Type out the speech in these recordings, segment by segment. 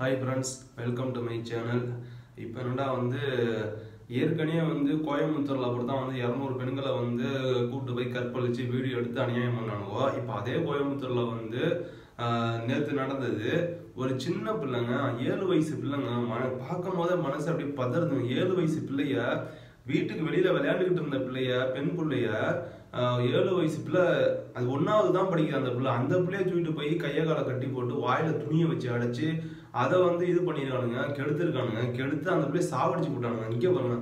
Hi friends welcome to my channel இப்போ என்னடா வந்து ஏற்கனவே வந்து கோயம்புத்தூரில் அப்படி தான் வந்து இரநூறு பெண்களை வந்து கூப்பிட்டு போய் கற்பழிச்சு வீடியோ எடுத்து அநியாயம் பண்ணானுவோ. இப்போ அதே கோயம்புத்தூரில் வந்து நேற்று நடந்தது. ஒரு சின்ன பிள்ளைங்க ஏழு வயசு பிள்ளைங்க மன பார்க்கும் போதே மனசு அப்படியே பதறுதுங்க. ஏழு வயசு பிள்ளைய வீட்டுக்கு வெளியில விளையாண்டுக்கிட்டு இருந்த பிள்ளைய பெண் பிள்ளைய ஏழு வயசு பிள்ளை அது ஒன்னாவது தான் படிக்கிற அந்த பிள்ளை. அந்த பிள்ளைய தூக்கிட்டு போய் கையை காலை கட்டி போட்டு வாயில துணியை வச்சு அடைச்சு அதை வந்து இது பண்ணிருக்கானுங்க கெடுத்துருக்கானுங்க. கெடுத்து அந்த பிள்ளைய சாவடிச்சு போட்டானுங்க. இங்கே பாருங்க.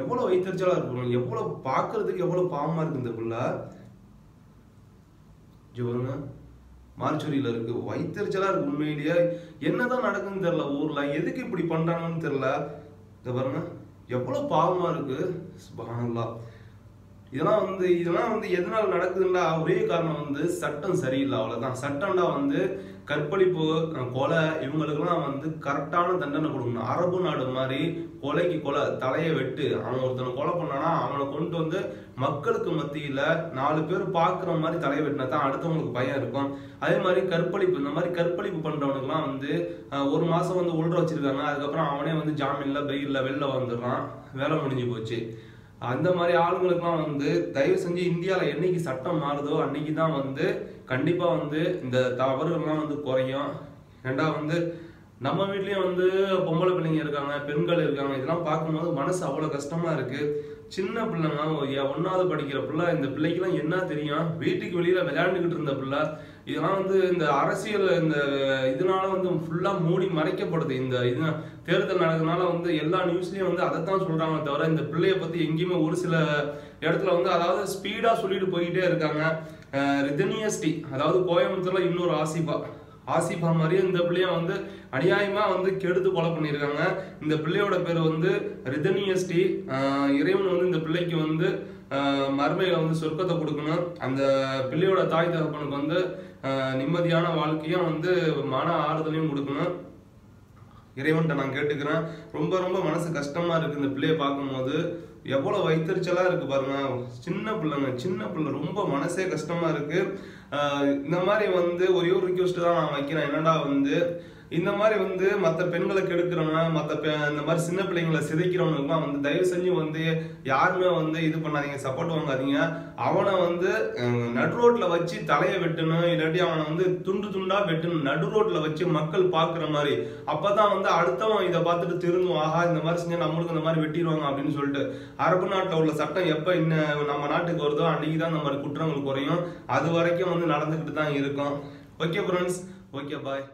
எவ்வளவு வைத்தறிச்சலா இருக்கும் எவ்வளவு பார்க்கறதுக்கு எவ்வளவு பாவமா இருக்கு இந்த பிள்ளை. பாருங்க. மார்ச்சுரியில இருக்கு. வைத்தறிச்சலா இருக்கு உண்மையிலேயே. என்னதான் நடக்குதுன்னு தெரியல ஊர்ல. எதுக்கு இப்படி பண்றாங்கன்னு தெரியல. இத பாருங்க. எவ்வளோ பாவமாக இருக்குது சுபஹானல்லாஹ் இதெல்லாம் வந்து இதெல்லாம் வந்து எதனால் நடக்குதுன்னா ஒரே காரணம் வந்து சட்டம் சரியில்லை அவ்வளோதான் சட்டம்டா வந்து கற்பழிப்பு கொலை இவங்களுக்கெல்லாம் வந்து கரெக்டான தண்டனை கொடுக்கணும். அரபு நாடு மாதிரி கொலைக்கு கொலை தலையை வெட்டு அவன் ஒருத்தனை கொலை பண்ணானா அவனை கொண்டு வந்து மக்களுக்கு மத்தியில் நாலு பேர் பார்க்குற மாதிரி தலையை வெட்டினா தான் அடுத்தவங்களுக்கு பயம் இருக்கும். அதே மாதிரி கற்பழிப்பு இந்த மாதிரி கற்பழிப்பு பண்ணுறவனுக்குலாம் வந்து ஒரு மாதம் வந்து உள்ள வச்சுருக்காங்க. அதுக்கப்புறம் அவனே வந்து ஜாமீனில் பெயில்ல வெளில வந்துடுறான். வேலை முடிஞ்சு போச்சு. அந்த மாதிரி ஆளுங்களுக்குலாம் வந்து தயவு செஞ்சு இந்தியாவில் என்னைக்கு சட்டம் மாறுதோ அன்னைக்கு தான் வந்து கண்டிப்பாக வந்து இந்த தவறுகள்லாம் வந்து குறையும். ஏண்டா வந்து நம்ம வீட்லயும் வந்து பொம்பளை பிள்ளைங்க இருக்காங்க பெண்கள் இருக்காங்க இதெல்லாம் பார்க்கும்போது மனசு அவ்வளோ கஷ்டமா இருக்கு. சின்ன பிள்ளைங்க ஒரு படிக்கிற பிள்ளை இந்த பிள்ளைக்கெல்லாம் என்ன தெரியும்? வீட்டுக்கு வெளியில விளையாண்டுக்கிட்டு இருந்த பிள்ளை இதெல்லாம் வந்து இந்த அரசியல் இந்த இதனால வந்து ஃபுல்லா மூடி மறைக்கப்படுது. இந்த இது தேர்தல் நடக்கிறதுனால வந்து எல்லா நியூஸ்லயும் வந்து அதைத்தான் சொல்றாங்க தவிர இந்த பிள்ளைய பத்தி எங்கேயுமே ஒரு சில இடத்துல வந்து அதாவது ஸ்பீடா சொல்லிட்டு போய்கிட்டே இருக்காங்க. ரிதனியஸ்டி அதாவது கோயம்புத்தூர்ல இன்னொரு ஆசிபா. ஆசிஃபா மாதிரியே இந்த பிள்ளைய வந்து அநியாயமா வந்து கெடுத்து கொலை பண்ணியிருக்காங்க. இந்த பிள்ளையோட பேர் வந்து ரிதனியஸ்டி இறைவன் வந்து இந்த பிள்ளைக்கு வந்து மறுமையில் வந்து சொர்க்கத்தை கொடுக்கணும். அந்த பிள்ளையோட தாய் தகப்பனுக்கு வந்து நிம்மதியான வாழ்க்கையும் வந்து மன ஆறுதலையும் கொடுக்கணும். இறைவன்கிட்ட நான் கேட்டுக்கிறேன். ரொம்ப ரொம்ப மனசு கஷ்டமா இருக்கு இந்த பிள்ளையை பார்க்கும்போது. எவ்வளவு வைத்தறிச்சலா இருக்கு பாருங்க. சின்ன பிள்ளைங்க சின்ன பிள்ளை ரொம்ப மனசே கஷ்டமா இருக்கு. ஆஹ் இந்த மாதிரி வந்து ஒரே ஒரு ரிக்வெஸ்ட் தான் நான் வைக்கிறேன். என்னடா வந்து இந்த மாதிரி வந்து மற்ற பெண்களை கெடுக்கிறவங்க மற்ற இந்த மாதிரி சின்ன பிள்ளைங்களை சிதைக்கிறவனுக்குலாம் வந்து தயவு செஞ்சு வந்து யாருமே வந்து இது பண்ணாதீங்க சப்போர்ட் வாங்காதீங்க. அவனை வந்து நடு ரோட்ல வச்சு தலையை வெட்டணும் இல்லாட்டி அவனை வந்து துண்டு துண்டா வெட்டணும். நடு ரோட்ல வச்சு மக்கள் பார்க்குற மாதிரி. அப்பதான் வந்து அடுத்தவன் இதை பார்த்துட்டு திருந்தும் ஆஹா இந்த மாதிரி செஞ்சா நம்மளுக்கு இந்த மாதிரி வெட்டிடுவாங்க அப்படின்னு சொல்லிட்டு. அரபு நாட்டில் உள்ள சட்டம் எப்போ இன்னும் நம்ம நாட்டுக்கு வருதோ அன்னைக்கு தான் இந்த மாதிரி குற்றங்கள் குறையும். அது வரைக்கும் வந்து நடந்துக்கிட்டு தான் இருக்கும். Okay friends okay bye